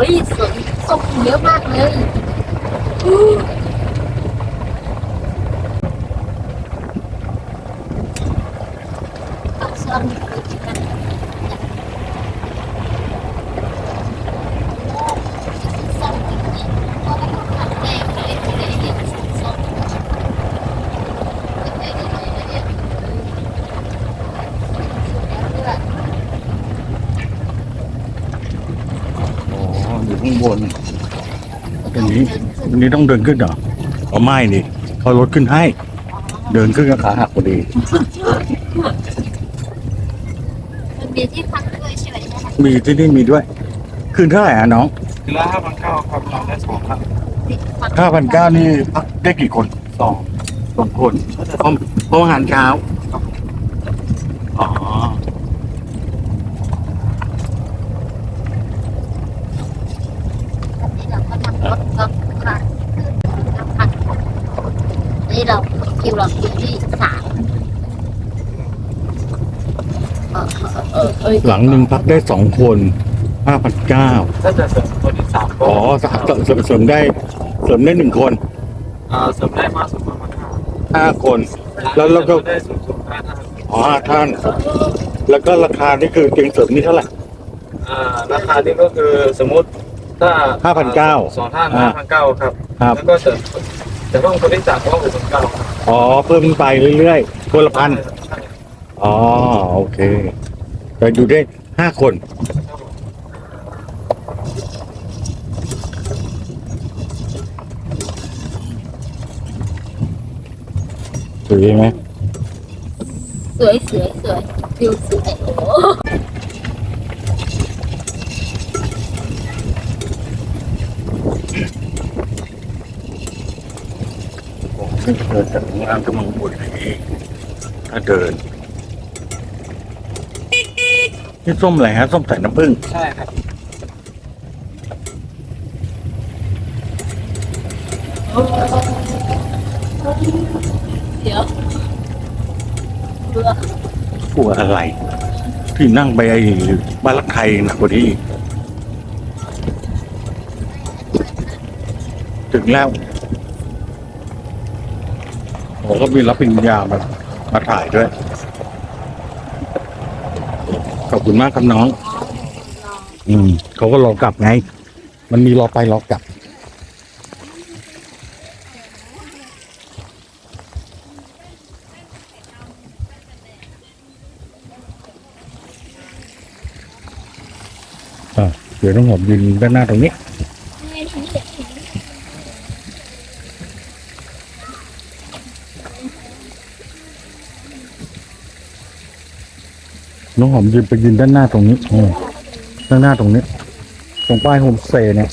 ้ยสวยส้มเยอะมากเลยเอาส้มไปกินกันส้มจริงๆเพราะว่าครั้งแรกเลยที่ได้เห็นสวนส้มไม่เคยได้เลยเนี่ยสวยแล้วด้วย อ๋ออยู่ข้างบน ตรงนี้ตรงนี้ต้องเดินขึ้นเหรอเอาไม่นี่เขารถขึ้นให้ เดินขึ้นกับขาหักพอดี มันมีที่พักด้วยใช่ไหมคะมีที่นี่มีด้วยขึ้นเท่าไหร่อะน้องทีละห้าพันเก้าครับนอนได้สองครับที่พักห้าพันเก้านี่พักได้กี่คนสองสองคนพร้อมพร้อมอาหารเช้าอ๋อ อันนี้เราก็นั่งรถก็ค่ะนั่งพัก นี่เราคิวเราคิวที่สามเออเออเออหลังหนึ่งพักได้สองคนห้าพันเก้าถ้าจะเสริมคนที่สามก็อ๋อสามเสริมเสริมได้เสริมได้หนึ่งคนอ่าเสริมได้มากสุดประมาณห้าห้าคน แล้วเราก็ได้สูงสุดห้าท่านอ๋อห้าท่าน แล้วก็ราคานี่คือเตียงเสริมนี่เท่าไหร่อ่าราคานี้ก็คือสมมติถ้า5,900สองท่านอ่าห้าพันเก้าครับ ครับ แล้วก็เสริม แต่เพิ่มคนที่สามก็หกพันเก้าครับอ๋อเพิ่มไปเรื่อยๆคนละพันใช่อ๋อโอเคแต่อยู่ได้ห้าคนครับผมสวยไหมสวยสวยสวยวิวสวยโอ้ โหซึ่งเดินจากโรงแรมจะมาบนนี้ถ้าเดินนี่ส้มอะไรฮะส้มใส่น้ำผึ้งใช่ครับเดี๋ยวเบื่อกลัวอะไร ที่นั่งไปไอ้บ้านรักไทยหนักกว่านี้อีกถึงแล้ว โอ้ก็มีรับปริญญามามาถ่ายด้วย ขอบคุณมากครับน้อง อืมเขาก็รอกลับไง มันมีรอไปรอกลับ อะเดี๋ยวต้องหอมยืนด้านหน้าตรงนี้ น้องหอมยืนไปยืนด้านหน้าตรงนี้อืมด้านหน้าตรงนี้ ตรงป้ายโฮมสเตย์เนี่ย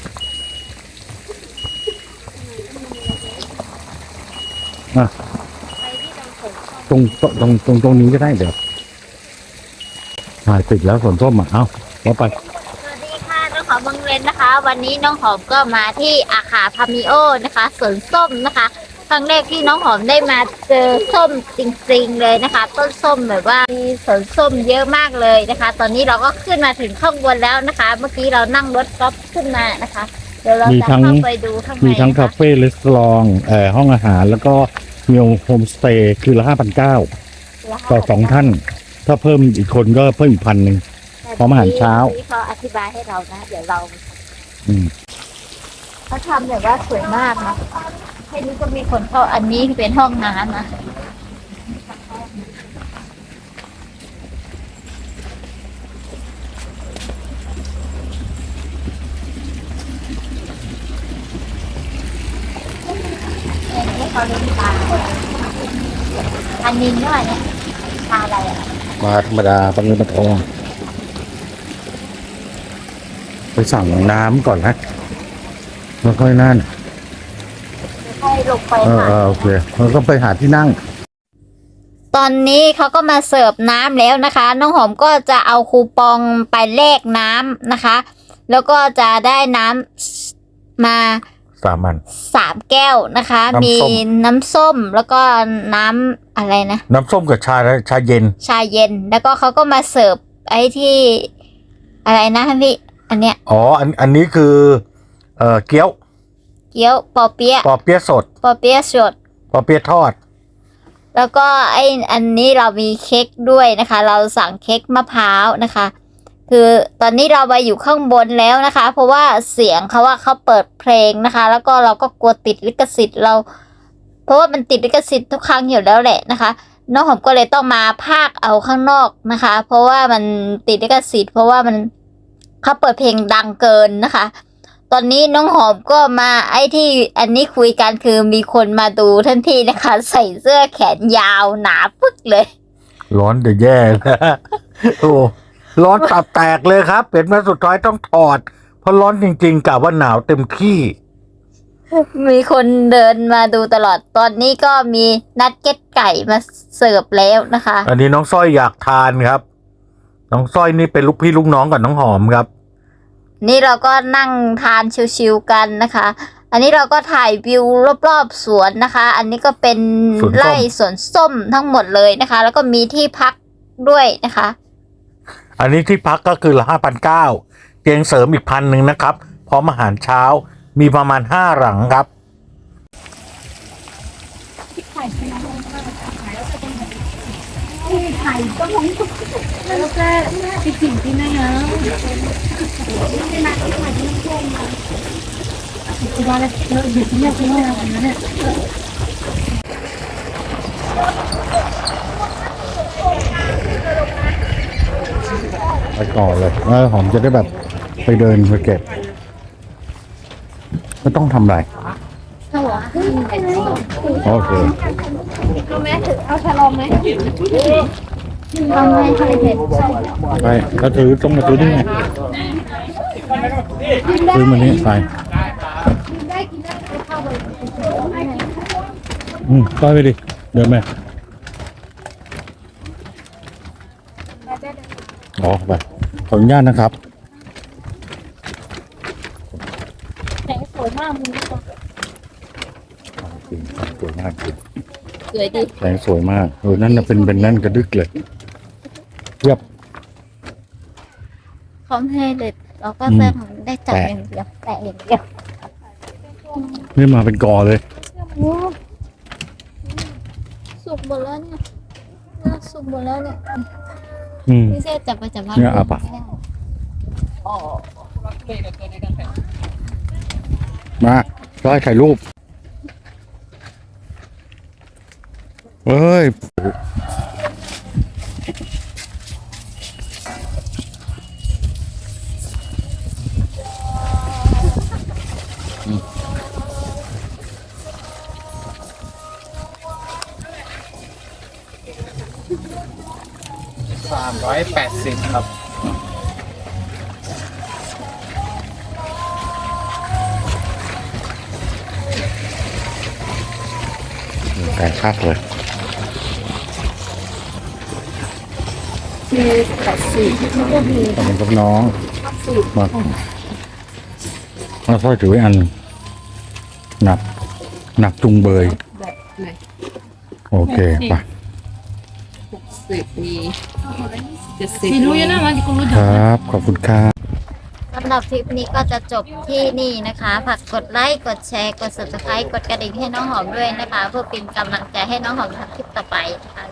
อะ ตรงตรงตรงตรงนี้ก็ได้เดี๋ยวถ่ายติดแล้วสวนส้มอะ เอ้าว่าไป สวัสดีค่ะน้องหอมบังเรนนะคะ วันนี้น้องหอมก็มาที่อาคาพามิโอนะคะสวนส้มนะคะ รั้งแรกที่น้องหอมได้มาเจอส้มจริงๆเลยนะคะ ต้นส้มแบบว่ามีสวนส้มเยอะมากเลยนะคะ ตอนนี้เราก็ขึ้นมาถึงข้างบนแล้วนะคะ เมื่อกี้เรานั่งรถกอล์ฟขึ้นมานะคะ เดี๋ยวเรามีจะทั้ง เข้าไปดูข้างในมีทั้งนะคาคะเฟ่รีสอร์ทเอ่อห้องอาหาร แล้วก็มีโฮมสเตย์คือละห้าพันเก้าต่อสองท่าน ถ้าเพิ่มอีกคนก็เพิ่มอีกพันหนึ่ง พร้อมอาหารเช้า ที่เขาอธิบายให้เรานะ เดี๋ยวเราอืม เขาทำแบบว่าสวยมากนะ แค่นี้ก็มีคนเข้าอันนี้เป็นห้องน้ำนะอันนี้เท่าไหร่เนี่ยปลาอะไรอะมาธรรมดาปลาเงินปลาทองไปสั่งน้ำก่อนนะแล้วค่อยนั่น ลงไปเออค่ะ เออโอเคแล้วก็ไปหาที่นั่ง ตอนนี้เขาก็มาเสิร์ฟน้ำแล้วนะคะ น้องหอมก็จะเอาคูปองไปแลกน้ำนะคะ แล้วก็จะได้น้ำมาสามอัน สามแก้วนะคะ น้ำส้ม มีน้ำส้มแล้วก็น้ำอะไรนะ น้ำส้มกับชาชาเย็น ชาเย็น แล้วก็เขาก็มาเสิร์ฟไอ้ที่อะไรนะพี่ไออันเนี้ย อ๋อ อันอันนี้คือ เอ่อเกี๊ยว เกี๊ยวปอเปี๊ยะปอเปี๊ยะสด ปอเปี๊ยะสด ปอเปี๊ยะทอด แล้วก็ไออันนี้เรามีเค้กด้วยนะคะ เราสั่งเค้กมะพร้าวนะคะ คือตอนนี้เราไปอยู่ข้างบนแล้วนะคะ เพราะว่าเสียงเขาว่าเขาเปิดเพลงนะคะ แล้วก็เราก็กลัวติดลิขสิทธิ์เรา เพราะว่ามันติดลิขสิทธิ์ทุกครั้งอยู่แล้วแหละนะคะน้องหอมก็เลยต้องมาพากเอาข้างนอกนะคะ เพราะว่ามันติดลิขสิทธิ์เพราะว่ามันเขาเปิดเพลงดังเกินนะคะ ตอนนี้น้องหอมก็มาไอ้ที่อันนี้คุยกันคือมีคนมาดูทันทีนะคะ ใส่เสื้อแขนยาวหนาปึ๊กเลย ร้อนจะแย่นะโอ้ร้อนตับแตกเลยครับ เป็นมาสุดท้ายต้องถอด เพราะร้อนจริงๆกะว่าหนาวเต็มที่ มีคนเดินมาดูตลอด ตอนนี้ก็มีนัดเก็ตไก่มาเสิร์ฟแล้วนะคะ อันนี้น้องสร้อยอยากทานครับ น้องสร้อยนี่เป็นลูกพี่ลูกน้องกับน้องหอมครับ นี่เราก็นั่งทานชิวๆกันนะคะ อันนี้เราก็ถ่ายวิวรอบๆสวนนะคะ อันนี้ก็เป็นสวนส้ม ไร่สวนส้มทั้งหมดเลยนะคะ แล้วก็มีที่พักด้วยนะคะ อันนี้ที่พักก็คือละห้าพันเก้าเตียงเสริมอีกพันหนึ่งนะครับ พร้อมอาหารเช้ามีประมาณห้าหลังครับ แล้วก็ที่สิ่งที่แม่นะที่ว่าแล้วเด็กที่เนี่ยที่เนี่ยอันนั้นเนี่ย ไปก่อนเลยเออหอมจะได้แบบไปเดินไปเก็บไม่ต้องทำอะไรโอเค เอาชะลอมไหม ทำให้ให้เด็ดไปก็ถือต้องมาซื้อนี่ไงซื้อมานี่ไปอืมต้อยไปดิ เดินไปอ๋อไป ขออนุญาตนะครับแสงสวยมากมึงจริงสวยมากจริงสวยดีแสงสวยมากเออนั่นน่ะเป็นเป็นนั่นกระดึกเลย เทียบพร้อมให้เด็ดเราก็อืมแจ้งได้จับแตะอย่างเดียวแตะอย่างเดียวนี่มาเป็นกอเลยสุกหมดแล้วเนี่ยเนี่ยสุกหมดแล้วเนี่ยอืมพี่เซจับไปจับมาเนี่ยเอาปะไม่ได้มาร้อยถ่ายรูปเฮ้ย สามร้อยแปดสิบครับไก่คักเลยคือแปดสิบก็มีขอบคุณครับน้องมาเอาสร้อยถือไว้อันหนัก หนักจุงเบย แบบไหน โอเคไป สิบมีเจ็ดสิบรู้ยังนะมันกูรู้ครับ ขอบคุณครับ สำหรับคลิปนี้ก็จะจบที่นี่นะคะฝากกดไลค์ กดแชร์ กด subscribe กดกระดิ่งให้น้องหอมด้วยนะคะ เพื่อเป็นกำลังใจให้น้องหอมทำคลิปต่อไปนะคะ